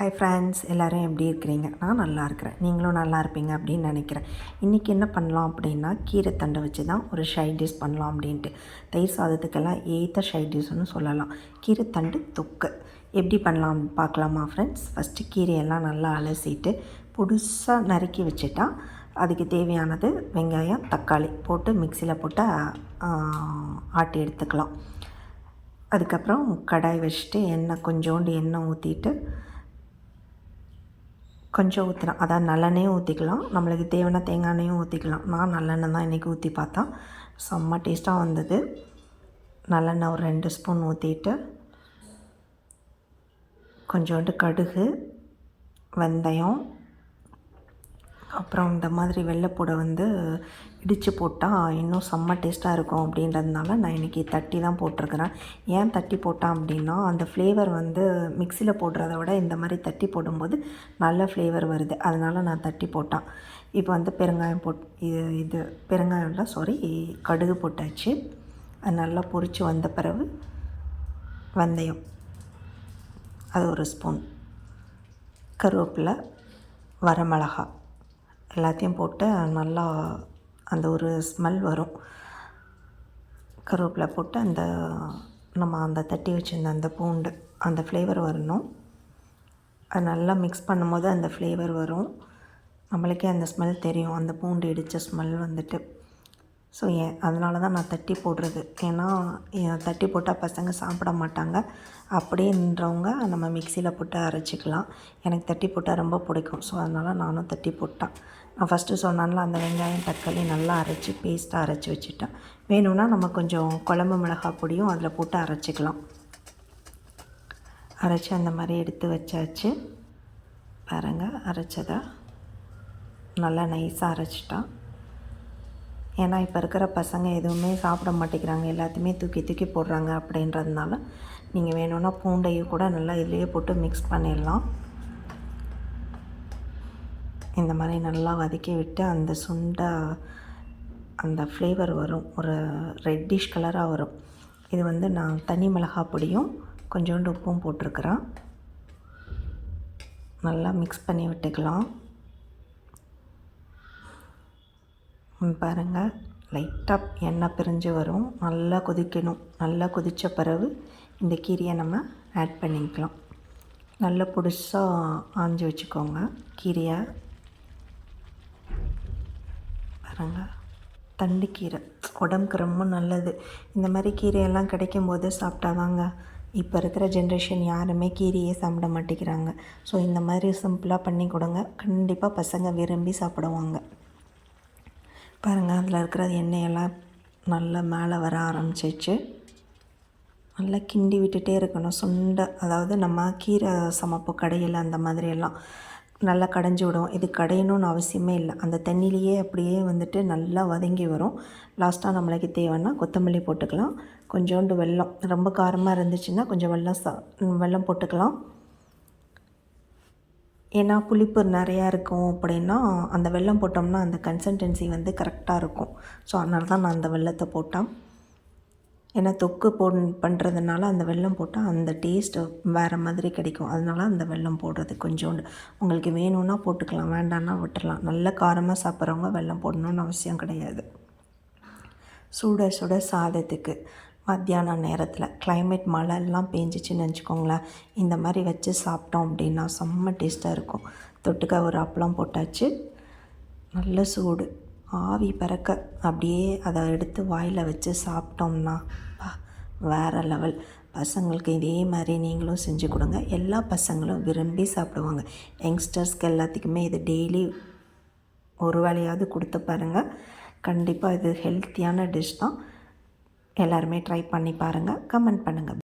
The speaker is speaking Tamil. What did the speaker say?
ஹாய் ஃப்ரெண்ட்ஸ் எல்லோரும் எப்படி இருக்கிறீங்க? நான் நல்லா இருக்கிறேன். நீங்களும் நல்லா இருப்பீங்க அப்படின்னு நினைக்கிறேன். இன்றைக்கி என்ன பண்ணலாம் அப்படின்னா கீரை தண்டை வச்சு தான் ஒரு ஷைட் டிஷ் பண்ணலாம் அப்படின்ட்டு. தயிர் சாதத்துக்கெல்லாம் ஏற்ற ஷைட் டிஷ்னு சொல்லலாம். கீரை தண்டு தொக்கு. எப்படி பண்ணலாம் பார்க்கலாமா ஃப்ரெண்ட்ஸ் ஃபஸ்ட்டு கீரையெல்லாம் நல்லா அலசிட்டு புதுசாக நறுக்கி வச்சுட்டா அதுக்கு தேவையானது வெங்காயம் தக்காளி போட்டு மிக்சியில் போட்டு ஆட்டி எடுத்துக்கலாம். அதுக்கப்புறம் கடாய் வச்சுட்டு எண்ணெய் கொஞ்சோண்டு எண்ணெய் ஊற்றிட்டு கொஞ்சம் ஊற்றினா அதான் நல்லெண்ணெயும் ஊற்றிக்கலாம் நம்மளுக்கு தேவையான தேங்காய் எண்ணெயும் ஊற்றிக்கலாம் நான் நல்லெண்ணெய் தான் இன்றைக்கி ஊற்றி பார்த்தா. செம்ம டேஸ்ட்டாக வந்தது. நல்லெண்ணெய் ஒரு ரெண்டு ஸ்பூன் ஊற்றிட்டு கொஞ்சோண்டு கடுகு வெந்தயம் அப்புறம் இந்த மாதிரி வெள்ளைப்பூடை வந்து இடித்து போட்டால் இன்னும் செம்ம டேஸ்ட்டாக இருக்கும் அப்படின்றதுனால நான் இன்றைக்கி தட்டி தான் போட்டிருக்கிறேன். ஏன் தட்டி போட்டேன் அப்படின்னா அந்த ஃப்ளேவர் வந்து மிக்சியில் போடுறத விட இந்த மாதிரி தட்டி போடும்போது நல்ல ஃப்ளேவர் வருது. அதனால் நான் தட்டி போட்டேன். இப்போ வந்து பெருங்காயம் போட் இது இது பெருங்காயம்ல சாரி கடுகு போட்டாச்சு. அது நல்லா பொறிச்சு வந்த பிறகு வெந்தயம். அது ஒரு ஸ்பூன் கருவேப்பிலை வரமிளகா எல்லாத்தையும் போட்டு நல்லா அந்த ஒரு ஸ்மெல் வரும். கருவேப்பிலை போட்டு அந்த நம்ம அந்த தட்டி வச்சுருந்த அந்த பூண்டு அந்த ஃப்ளேவர் வரணும். அது நல்லா மிக்ஸ் பண்ணும்போது அந்த ஃப்ளேவர் வரும். நம்மளுக்கே அந்த ஸ்மெல் தெரியும். அந்த பூண்டு இடித்த ஸ்மெல் வந்துட்டு. ஸோ ஏன் அதனால தான் நான் தட்டி போடுறது. ஏன்னா தட்டி போட்டால் பசங்க சாப்பிட மாட்டாங்க. அப்படின்றவங்க நம்ம மிக்சியில் போட்டு அரைச்சிக்கலாம். எனக்கு தட்டி போட்டால் ரொம்ப பிடிக்கும். ஸோ அதனால் நானும் தட்டி போட்டேன். நான் ஃபஸ்ட்டு சொன்னால அந்த வெங்காயம் தக்காளி நல்லா அரைச்சி பேஸ்ட்டாக அரைச்சி வச்சுட்டேன். வேணும்னா நம்ம கொஞ்சம் குழம்பு மிளகாய் பொடியும் அதில் போட்டு அரைச்சிக்கலாம். அரைச்சி அந்த மாதிரி எடுத்து வச்சாச்சு. பாருங்கள் அரைச்சதை? நல்லா நைஸாக அரைச்சிட்டான் ஏன்னா இப்போ இருக்கிற பசங்க எதுவுமே சாப்பிட மாட்டேங்கிறாங்க. எல்லாத்தையுமே தூக்கி தூக்கி போடுறாங்க அப்படின்றதுனால நீங்கள் வேணும்னா பூண்டையும் கூட நல்லா இதுலேயே போட்டு மிக்ஸ் பண்ணிடலாம். இந்த மாதிரி நல்லா வதக்கி விட்டு அந்த சுண்டை அந்த ஃப்ளேவர் வரும். ஒரு ரெட்டிஷ் கலராக வரும். இது வந்து நான் தனி மிளகாய் பொடியும் கொஞ்சோண்டு உப்பும் போட்டிருக்கிறேன். நல்லா மிக்ஸ் பண்ணி விட்டுக்கலாம். பாருங்கள் லைட்டாக எண்ணெய் பிரிஞ்சு வரும். நல்லா கொதிக்கணும். நல்லா கொதித்த பிறகு இந்த கீரையை நம்ம ஆட் பண்ணிக்கலாம். நல்லா பிடிச்சா ஆஞ்சி வச்சுக்கோங்க. கீரையை பாருங்கள் தண்டு கீரை. உடம்புக்கு ரொம்ப நல்லது. இந்த மாதிரி கீரையெல்லாம் கிடைக்கும் போது சாப்பிட்டாதாங்க. இப்போ இருக்கிற ஜென்ரேஷன் யாருமே கீரையே சாப்பிட மாட்டேங்கிறாங்க. ஸோ இந்த மாதிரி சிம்பிளாக பண்ணி கொடுங்க. கண்டிப்பாக பசங்க விரும்பி சாப்பிடுவாங்க. பாருங்கள் அதில் இருக்கிற எண்ணெயெல்லாம் நல்லா மேலே வர ஆரம்பிச்சிச்சு நல்லா கிண்டி விட்டுட்டே இருக்கணும். சுண்டை அதாவது நம்ம கீரை சமைப்பு கடையில் அந்த மாதிரியெல்லாம் நல்லா கடைஞ்சி விடும் இது கடையணும்னு அவசியமே இல்லை. அந்த தண்ணியிலேயே அப்படியே வந்துட்டு நல்லா வதங்கி வரும். லாஸ்ட்டாக நம்மளுக்கு தேவைன்னா கொத்தமல்லி போட்டுக்கலாம். கொஞ்சோண்டு வெல்லம் ரொம்ப காரமாக இருந்துச்சுன்னா கொஞ்சம் வெல்லம் சா வெல்லம் போட்டுக்கலாம். ஏன்னா புளிப்பு நிறையா இருக்கும் அப்படின்னா அந்த வெல்லம் போட்டோம்னா அந்த கன்சன்டென்சி வந்து கரெக்டாக இருக்கும். ஸோ அதனால தான் நான் அந்த வெள்ளத்தை போட்டேன். ஏன்னா தொக்கு போ பண்ணுறதுனால அந்த வெல்லம் போட்டால் அந்த டேஸ்ட்டு வேறு மாதிரி கிடைக்கும். அதனால அந்த வெல்லம் போடுறது கொஞ்சோண்டு. உங்களுக்கு வேணும்னா போட்டுக்கலாம் வேண்டான்னா விட்டுடலாம் நல்ல காரமாக சாப்பிட்றவங்க வெல்லம் போடணுன்னு அவசியம் கிடையாது. சுட சுட சாதத்துக்கு. மத்தியான நேரத்தில் கிளைமேட் மழைலாம் பேஞ்சிச்சின்னு வச்சுக்கோங்களேன். இந்த மாதிரி வச்சு சாப்பிட்டோம் அப்படின்னா செம்ம டேஸ்ட்டாக இருக்கும். தொட்டுக்க ஒரு அப்பளம் போட்டாச்சு. நல்ல சூடு. ஆவி பறக்க அப்படியே அதை எடுத்து வாயில் வச்சு சாப்பிட்டோம்னா வேறு லெவல் பசங்களுக்கு இதே மாதிரி நீங்களும் செஞ்சு கொடுங்க. எல்லா பசங்களும் விரும்பி சாப்பிடுவாங்க. யங்ஸ்டர்ஸ்க்கு எல்லாத்துக்குமே இது டெய்லி ஒரு வேலையாவது கொடுத்து பாருங்கள் கண்டிப்பாக இது ஹெல்த்தியான டிஷ் தான். எல்லாருமே ட்ரை பண்ணி பாருங்கள் கமெண்ட் பண்ணுங்கள்